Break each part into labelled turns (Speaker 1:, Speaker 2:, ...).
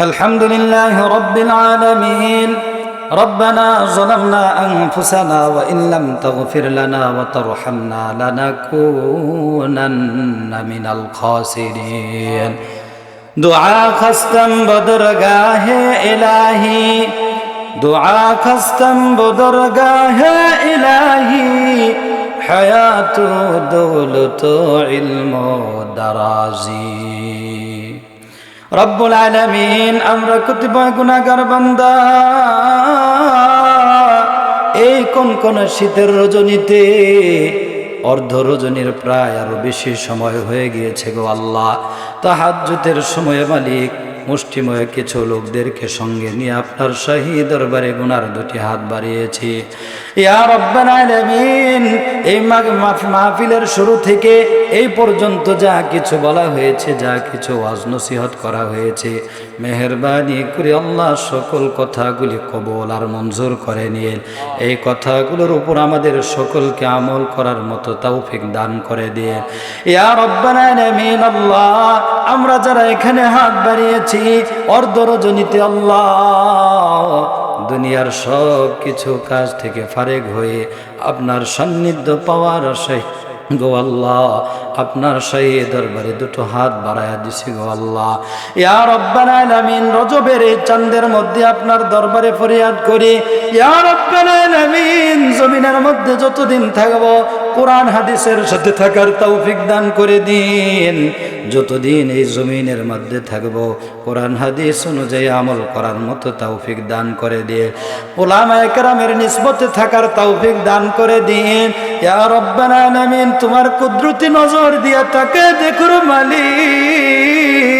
Speaker 1: الحمد لله رب العالمين ربنا ظلمنا أنفسنا وإن لم تغفر لنا وترحمنا لنكونن من الخاسرين دعا خستم بدرگاه إلهي دعا خستم بدرگاه إلهي حياة دولة علم درازي রব্বুল আলমিন, আমরা কতিপয় গুণাগার বান্দা। এই কোন কোন শীতের রজনীতে অর্ধ রজনীর প্রায় আরও বেশি সময় হয়ে গিয়েছে গো আল্লাহ। তাহাজ্জুতের সময় মালিক, মুষ্টিময় কিছু লোকদেরকে সঙ্গে নিয়ে আপনার শাহী দরবারে গুনার দুটি হাত বাড়িয়েছি। ইয়া রব্বাল আলামিন, এই মাহফিলের শুরু থেকে এই পর্যন্ত যা কিছু বলা হয়েছে, যা কিছু ওয়াজ নসিহত করা হয়েছে, মেহরবানি করে আল্লাহ সকল কথাগুলি কবল আর মঞ্জুর করে নিয়ে, এই কথাগুলোর উপর আমাদের সকলকে আমল করার মতো তৌফিক দান করে দিয়ে, ইয়া আল্লাহ, আমরা যারা এখানে হাত বাড়িয়েছি অর্ধ রজনীতে আল্লাহ, দুনিয়ার সব কিছু কাজ থেকে ফারেক হয়ে আপনার সান্নিধ্য পাওয়ার আশায়, গো আল্লাহ আপনার সেই দরবারে দুটো হাত বাড়াইয়া দিছি গো আল্লাহ। ইয়া রব্বাল আলামিন, রজবের এই চান্দের মধ্যে আপনার দরবারে ফরিয়াদ করি। ইয়া রব্বাল আলামিন, জমিনের মধ্যে যতদিন থাকব কোরআন হাদিসের সাথে থাকার তৌফিক দান করে দিন। যতদিন এই জমিনের মধ্যে থাকব, কোরআন হাদিস অনুযায়ী আমল করার মতো তৌফিক দান করে দিয়ে ওলামা একরামের নিসবতে থাকার তৌফিক দান করে দিন। ইয়া তোমার কুদরতি নজর দিয়া তাকে দেখুর মালিক।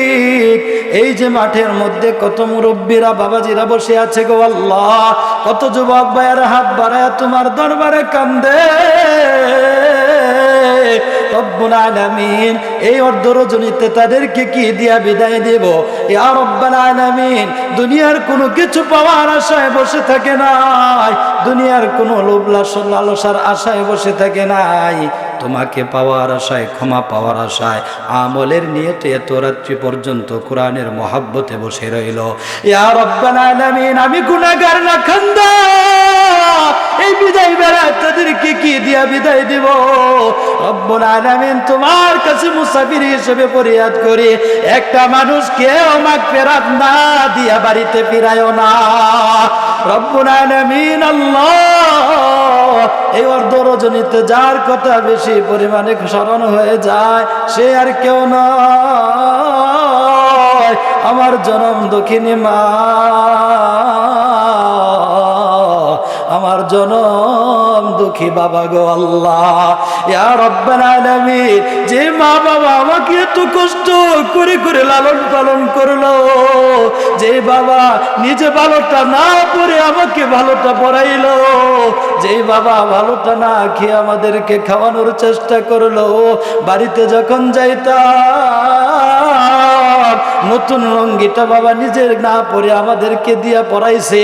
Speaker 1: এই যে মাঠের মধ্যে কত মুরব্বীরা, বাবাজিরা বসে আছে গো আল্লাহ, কত যুবক ভাইয়ের হাত বাড়ায় তোমার দরবারে কান্দে। এই অর্ধ রজনীতে তাদেরকে কি দিয়া বিদায় দেব? দুনিয়ার কোনো কিছু পাওয়ার আশায় বসে থাকে নাই, দুনিয়ার কোনো লোভ লাস- লালসার আশায় বসে থাকে নাই। তোমাকে পাওয়ার আশায়, ক্ষমা পাওয়ার আশায়, আমলের নিয়তে এত রাত্রি পর্যন্ত কোরআনের মহাব্বতে বসে রইল। ইয়া রব্বাল আলামিন, আমি গুনাহগার না খান্দা। এই বিদায় বেড়া তাদেরকে কি দিয়া বিদায় দিব? রব্বুল আলামিন তোমার কাছে মুসাফির হিসেবে ফরিয়াদ করি, একটা মানুষকে মাগ ফেরাত না দিয়া বাড়িতে ফিরায়ও না। রব্বুল আলামিন আল্লাহ এই অর্ধরজনীতে যার কথা বেশি পরিমাণে স্মরণ হয়ে যায়, সে আর কেউ নয়। আমার জনম দক্ষিণী মা আমার জনম দুঃখী বাবা গো আল্লাহ। যে মা বাবা আমাকে এত কষ্ট করে করে লালন পালন করল, যে বাবা নিজে ভালোটা না পড়ে আমাকে ভালোটা পড়াইলো, যে বাবা ভালোটা না খেয়ে আমাদেরকে খাওয়ানোর চেষ্টা করল, বাড়িতে যখন যাইতাম নতুন লঙ্গিটা বাবা নিজের না পরে আমাদেরকে দিয়া পড়াইছে।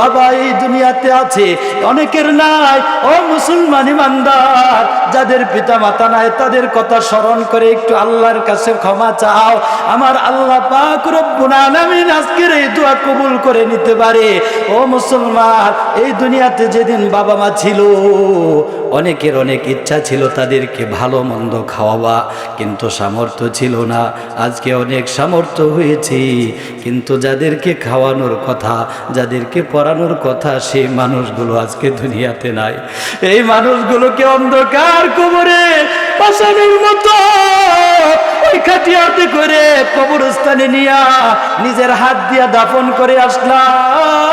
Speaker 1: বাবা, এই দুনিয়াতে আছে, অনেকের নাই। ও মুসলমান ইমানদার, যাদের পিতা মাতা নাই, তাদের কথা স্মরণ করে একটু আল্লাহর কাছে ক্ষমা চাও। আমার আল্লাহ পাক রব্বুল আলামিন আজকের এই দোয়া কবুল করে নিতে পারে। ও মুসলমান, এই দুনিয়াতে যেদিন বাবা মা ছিল অনেকের অনেক ইচ্ছা ছিল তাদেরকে ভালো মন্দ খাওয়াবা, কিন্তু সামর্থ্য ছিল না। আজকে অনেক সামর্থ্য হয়েছে, কিন্তু যাদেরকে খাওয়ানোর কথা, যাদেরকে পড়ানোর কথা, সেই মানুষগুলো আজকে দুনিয়াতে নাই। এই মানুষগুলোকে অন্ধকার কোমরে পাশানোর মতো ওই খাটিয়াতে করে কবরস্থানে নিয়া নিজের হাত দিয়া দাফন করে আসলাম।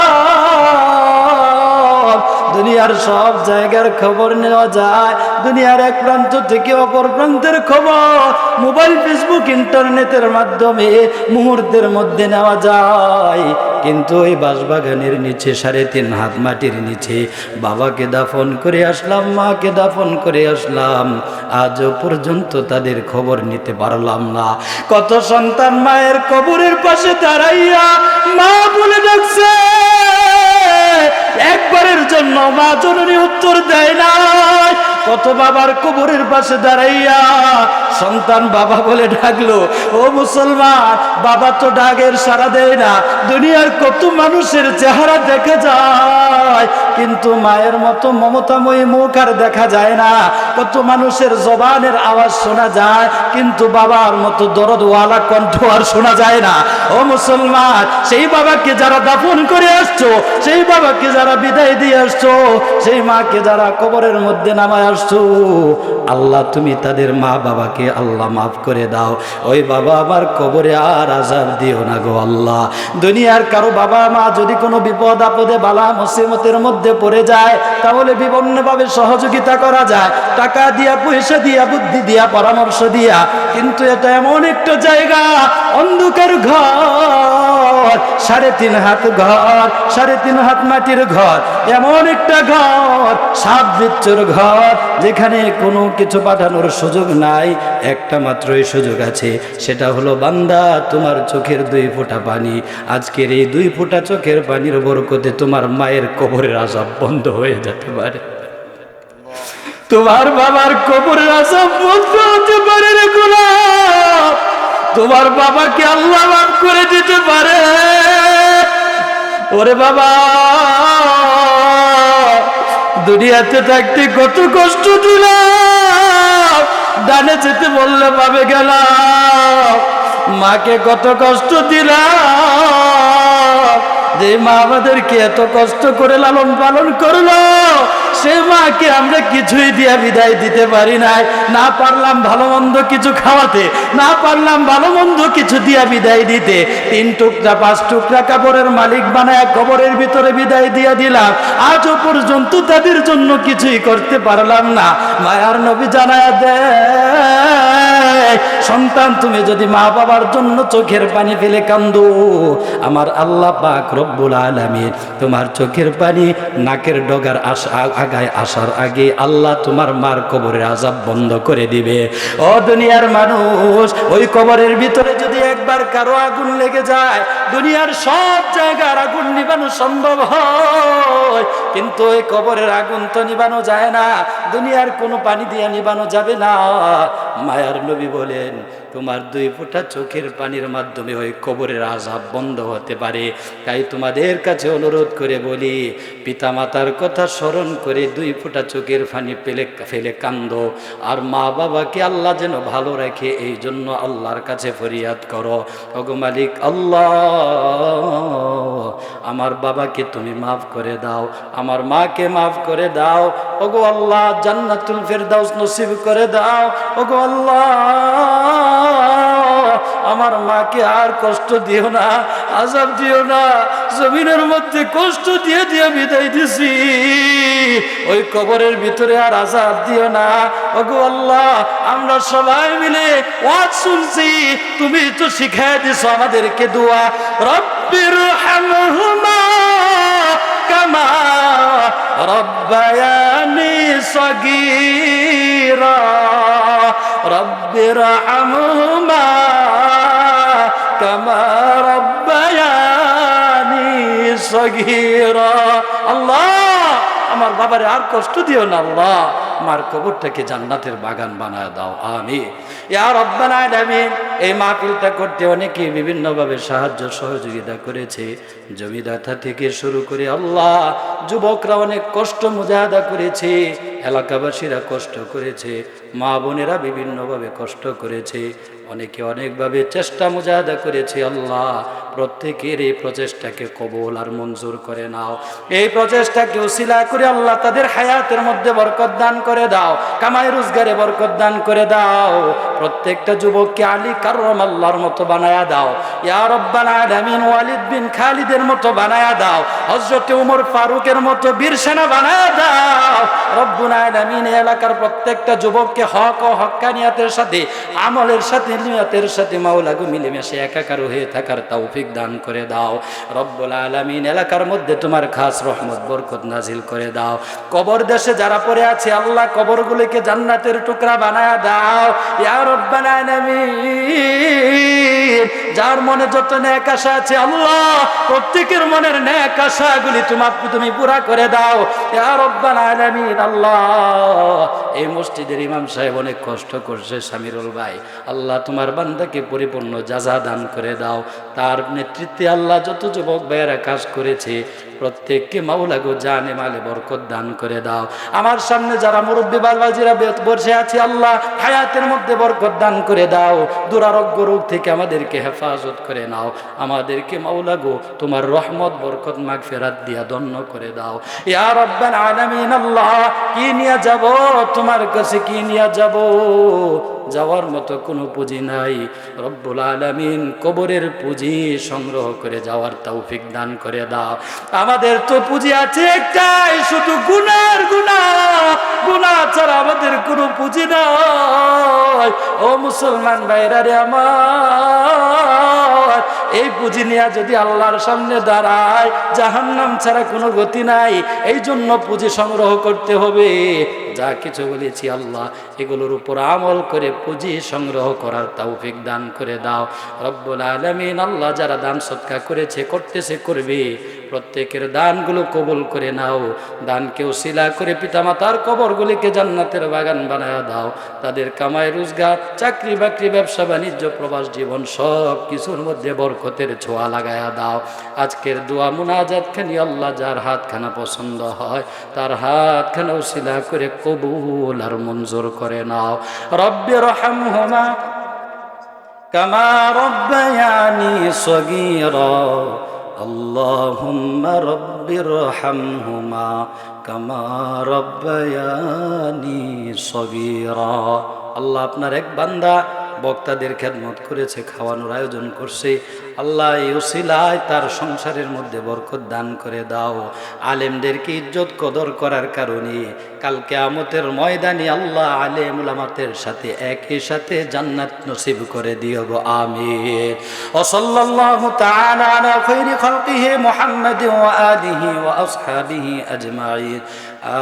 Speaker 1: দুনিয়ার সব জায়গার খবর নেওয়া যায়। দুনিয়ার এক প্রান্ত থেকে অপর প্রান্তের খবর মোবাইল, ফেসবুক, ইন্টারনেটের মাধ্যমে মুহূর্তের মধ্যে নেওয়া যায়। কিন্তু ওই বাঁশবাগানের নিচে সাড়ে তিন হাত মাটির নিচে বাবাকে দাফন করে আসলাম, মাকে দাফন করে আসলাম। আজও পর্যন্ত তাদের খবর নিতে পারলাম না। কত সন্তান মায়ের কবরের পাশে দাঁড়াইয়া মা বলে ডাকছে একবারের জন্য মা জননী উত্তর দেয় না কত বাবার কবরের পাশে দাঁড়াইয়া সন্তান বাবা বলে ডাকলো, ও মুসলমান, বাবা তো ডাকের সারা দেয় না, দুনিয়ার কত মানুষের চেহারা দেখা যায়, কিন্তু মায়ের মতো মমতাময়ী মুখ আর দেখা যায় না, কত মানুষের জবানের আওয়াজ শোনা যায়, কিন্তু বাবার মতো দরদওয়ালা কণ্ঠ আর শোনা যায় না, ও মুসলমান, সেই বাবাকে যারা দাফন করে আসছো, সেই বাবাকে যারা বিদায় দিয়ে আসছো, সেই মাকে যারা কবরের মধ্যে নামায় আসছো, আল্লাহ তুমি তাদের মা বাবাকে আল্লাহ মাফ করে দাও। ওই বাবা আমার কবরে আর আজাব দিও না গো আল্লাহ। দুনিয়ার কারও বাবা মা যদি কোনো বিপদ আপদে, বালা মুসিমতের মধ্যে পড়ে যায়, তাহলে বিভিন্নভাবে সহযোগিতা করা যায়। টাকা দিয়া, পয়সা দিয়া, বুদ্ধি দিয়া, পরামর্শ দিয়া। কিন্তু এটা এমন একটা জায়গা, অন্ধকার ঘর, সাড়ে তিন হাত ঘর, সাড়ে তিন হাত মাটির ঘর। এমন একটা ঘর, সাত বিচ্ছুর ঘর, যেখানে কোনো কিছু পাঠানোর সুযোগ নাই। একটা মাত্রই সুযোগ আছে, সেটা হলো, বান্দা, তোমার চোখের দুই ফোঁটা পানি। আজকের এই দুই ফোঁটা চোখের পানির বরকতে তোমার মায়ের কবরের আজাব বন্ধ হয়ে যেতে পারে। তোমার বাবার কবরের আজাব বন্ধ হতে পারে রে গোলাপ। তোমার বাবাকে আল্লাহ মাফ করে দিতে পারে। ওরে বাবা, দুনিয়াতে থাকতে কত কষ্ট দিলাম। ডানে যেতে বললে, পাবে গেলাম। মাকে কত কষ্ট দিলাম। যে মা আমাদেরকে এত কষ্ট করে লালন পালন করল সে মাকে আমরা কিছুই দিয়া বিদায় দিতে পারি নাই। না পারলাম ভালো মন্দ কিছু খাওয়াতে, না পারলাম ভালো মন্দ কিছু দিয়া বিদায় দিতে। তিন টুকরা, পাঁচ টুকরা কাপড়ের মালিক বানায় কবরের ভিতরে বিদায় দিয়া দিলাম। আজও পর্যন্ত তাদের জন্য কিছুই করতে পারলাম না। মায়ার নবী জানায় দেয় সন্তান, তুমি যদি মা বাবার জন্য চোখের পানি ফেলে কান্দো, আমার আল্লাহ পাক রব্বুল আলামিন তোমার চোখের পানি নাকের ডগার আশা আগায় আসার আগে আল্লাহ তোমার মার কবরের আজাব বন্ধ করে দিবে। ও দুনিয়ার মানুষ, ওই কবরের ভিতরে যদি একবার কারও আগুন লেগে যায়, দুনিয়ার সব জায়গার আগুন নিবানো সম্ভব হয়, কিন্তু ওই কবরের আগুন তো নিবানো যায় না। দুনিয়ার কোনো পানি দিয়ে নিবানো যাবে না। মায়ার নবী বলেন, তোমার দুই ফোঁটা চোখের পানির মাধ্যমে ওই কবরের আজাব বন্ধ হতে পারে। তাই তোমাদের কাছে অনুরোধ করে বলি, পিতামাতার কথা স্মরণ করে দুই ফোঁটা চোখের পানি পেলে ফেলে কান্দ। আর মা বাবাকে আল্লাহ যেন ভালো রাখে, এই জন্য আল্লাহর কাছে ফরিয়াদ করো। ওগো মালিক, আল্লাহ, আমার বাবাকে তুমি মাফ করে দাও, আমার মাকে মাফ করে দাও। ওগো আল্লাহ জান্নাতুল ফেরদাউস নসিব করে দাও। ওগো আল্লাহ, আমার মাকে আর কষ্ট দিও না, আজাব দিও না, জমিনের মধ্যে কষ্ট দিয়ে দিয়ে বিদায় দিছি। ওই কবরের ভিতরে আর আজাব দিও না। ওগো আল্লাহ, আমরা সবাই মিলে ওয়াজ শুনছি, তুমি তো শিখাই দিছো আমাদেরকে দোয়া। রব্বির হামহুমা কামা রব্বায়ানি সগীরা, রব্বির হামহুমা কামা রব্বায়ানি সগীরা। আল্লাহ, আমার বাবারে আর কষ্ট দিও না আল্লাহ, মার কবরটাকে জান্নাতের বাগান বানায় দাও আমি ইয়ার রব্বানা আলামিন, এই মাহফিলটা করতে অনেকে বিভিন্নভাবে সাহায্য সহযোগিতা করেছে। জমিদাতা থেকে শুরু করে আল্লাহ, যুবকরা অনেক কষ্ট মুজাহাদা করেছে। এলাকাবাসীরা কষ্ট করেছে। মা বোনেরা বিভিন্নভাবে কষ্ট করেছে, অনেকে অনেকভাবে চেষ্টা মুজাহাদা করেছে, আল্লাহ প্রত্যেকের এই প্রচেষ্টাকে কবল আর মঞ্জুর করে নাও। এই প্রচেষ্টাকে উসিলা করে আল্লাহ তাদের হায়াতের মধ্যে বরকত দান করে দাও, কামাই রোজগারে বরকত দান করে দাও। প্রত্যেকটা যুবককে আলী কাররম আল্লাহর মতো বানায়া দাও, ইয়া বিন খালিদের মতো বানায়া দাও, হযরত ওমর ফারুকের মতো বীর সেনা বানায়া দাও। রব্বুল এলাকার প্রত্যেকটা যুবককে হক ও হক্কানিয়াতের সাথে, আমলের সাথে, নিয়তের সাথে মাওলাগু মিলেমিশে একাকার হয়ে থাকার তৌফিক দান করে দাও। রব্বুল আলামিন এলাকার মধ্যে তোমার খাস রহমত, বরকত নাজিল করে দাও। কবর দেশে যারা পড়ে আছে, আল্লাহ কবরগুলিকে জান্নাতের টুকরা বানায়া দাও। ইয়া রব্বাল আলামিন, যার মনে যত ন্যাক আশা আছে, আল্লাহ প্রত্যেকের মনের ন্যাক আশাগুলি তোমার তুমি পুরা করে দাও। ইয়া রব্বাল আলামিন, আল্লাহ, এই মসজিদের ইমাম সাহেব অনেক কষ্ট করছে সামিরুল ভাই। আল্লাহ তোমার বান্দাকে পরিপূর্ণ যা দান করে দাও। তার নেতৃত্বে আল্লাহ যত যুবক ভাইয়েরা কাজ করেছে, প্রত্যেককে মাওলা গো জানে মালে বরকত দান করে দাও। আমার সামনে যারা মুরব্বী বালবাজিরা বসে আছে, আল্লাহ হায়াতের মধ্যে বরকত দান করে দাও। দুরারোগ্য রোগ থেকে আমাদেরকে হেফাজত করে নাও। আমাদেরকে মাওলা গো তোমার রহমত, বরকত মাগ ফেরাত দিয়া দন্য করে দাও। ইয়া রব্বাল আলামিন, আল্লাহ, কি নিয়ে যাব? তোমার কাছে কি নিয়ে যাব? যাওয়ার মতো কোনো পুঁজি নাই। রব্বুল আলামিন কবরের পুঁজি সংগ্রহ করে যাওয়ার তৌফিক দান করে দাও। আমাদের তো পুঁজি আছে একটাই, শুধু গুনার গুণা। গুণা ছাড়া আমাদের কোনো পুঁজি নাই। ও মুসলমান ভাইরা রে আমার, এই পুঁজি নিয়ে যদি আল্লাহর সামনে দাঁড়ায়, জাহান্নাম ছাড়া কোনো গতি নাই। এই জন্য পুঁজি সংগ্রহ করতে হবে। যা কিছু বলেছি আল্লাহ, এগুলোর উপর আমল করে পুঁজি সংগ্রহ করার তৌফিক দান করে দাও। রব্বুল আলমিন আল্লাহ যারা দান সৎকা করেছে, করতেছে, করবে। প্রত্যেকের দানগুলো কবুল করে নাও। দানকেও শিলা করে পিতামাতার কবরগুলিকে জান্নাতের বাগান বানায় দাও। তাদের কামাই রোজগার, চাকরি বাকরি, ব্যবসা বাণিজ্য, প্রবাস জীবন সব কিছুর মধ্যে বরকতের ছোঁয়া লাগায়া দাও। আজকের দোয়া মুনাজাত খানি আল্লাহ যার হাতখানা পছন্দ হয়, তার হাতখানাও শিলা করে কবুল আর মঞ্জুর করে নাও। রব্বের হামহমা কামা রব্বায়ানি সগীরা اللهم رب ارحمهما كما ربياني صغيرا আল্লাহ আপনার এক বান্দা বক্তাদের খেদমত করেছে খাওয়ানোর আয়োজন করছে আল্লাহ এই ওসিলায় তার সংসারের মধ্যে বরকত দান করে দাও আলেমদেরকে ইজ্জত কদর করার কারণে কালকে আমতের ময়দানে আল্লাহ আলেম উলামাতের সাথে একই সাথে জান্নাত নসিব করে দিও গো আমিন ও সাল্লাল্লাহু তাআলা আলা খাইরি খালকিহি মুহাম্মাদ ওয়া আলিহি ওয়া আসহাবিহি আজমাইন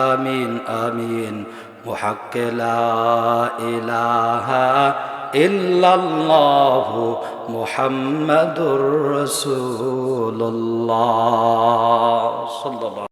Speaker 1: আমিন আমিন محق لا إله إلا الله محمد رسول الله صلى الله